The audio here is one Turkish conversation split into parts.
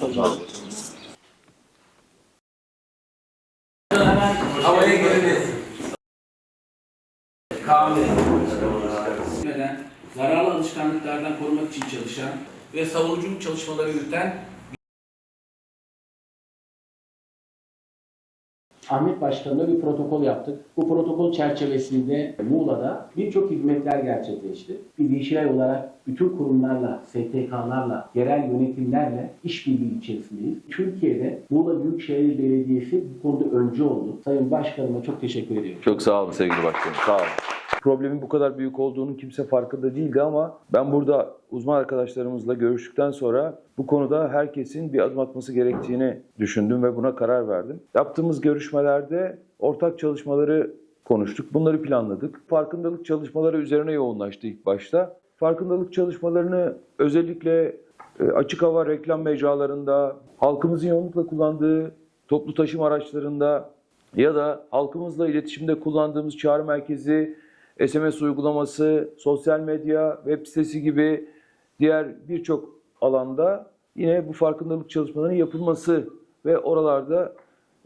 Havaya. Kahve. Neden? Zararlı alışkanlıklardan korumak için çalışan ve savunuculuk çalışmaları yürüten Ahmet Başkan'la bir protokol yaptık. Bu protokol çerçevesinde Muğla'da birçok hizmetler gerçekleşti. Biz Yeşilay olarak bütün kurumlarla, STK'larla, yerel yönetimlerle işbirliği içerisindeyiz. Türkiye'de Muğla Büyükşehir Belediyesi bu konuda öncü oldu. Sayın Başkanıma çok teşekkür ediyorum. Çok sağ olun sevgili başkanım. Sağ olun. Problemin bu kadar büyük olduğunun kimse farkında değildi ama ben burada uzman arkadaşlarımızla görüştükten sonra bu konuda herkesin bir adım atması gerektiğini düşündüm ve buna karar verdim. Yaptığımız görüşmelerde ortak çalışmaları konuştuk. Bunları planladık. Farkındalık çalışmaları üzerine yoğunlaştı ilk başta. Farkındalık çalışmalarını özellikle e, açık hava reklam mecralarında, halkımızın yoğunlukla kullandığı toplu taşıma araçlarında ya da halkımızla iletişimde kullandığımız çağrı merkezi, SMS uygulaması, sosyal medya, web sitesi gibi diğer birçok alanda yine bu farkındalık çalışmalarının yapılması ve oralarda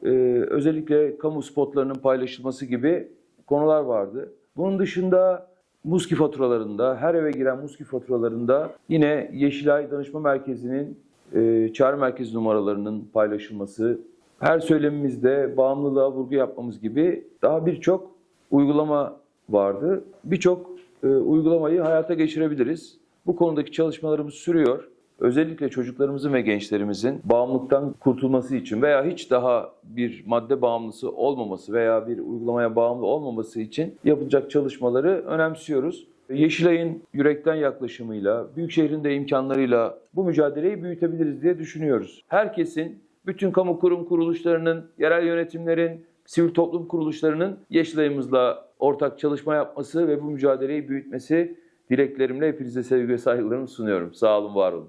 e, özellikle kamu spotlarının paylaşılması gibi konular vardı. Bunun dışında Muski faturalarında, her eve giren Muski faturalarında yine Yeşilay Danışma Merkezi'nin e, çağrı merkezi numaralarının paylaşılması, her söylemimizde bağımlılığa vurgu yapmamız gibi daha birçok uygulama vardı. Birçok e, uygulamayı hayata geçirebiliriz. Bu konudaki çalışmalarımız sürüyor. Özellikle çocuklarımızın ve gençlerimizin bağımlılıktan kurtulması için veya hiç daha bir madde bağımlısı olmaması veya bir uygulamaya bağımlı olmaması için yapılacak çalışmaları önemsiyoruz. Yeşilay'ın yürekten yaklaşımıyla, Büyükşehir'in de imkanlarıyla bu mücadeleyi büyütebiliriz diye düşünüyoruz. Herkesin, bütün kamu kurum kuruluşlarının, yerel yönetimlerin, sivil toplum kuruluşlarının Yeşilay'ımızla ortak çalışma yapması ve bu mücadeleyi büyütmesi dileklerimle hepinize sevgi ve saygılarımı sunuyorum. Sağ olun, var olun.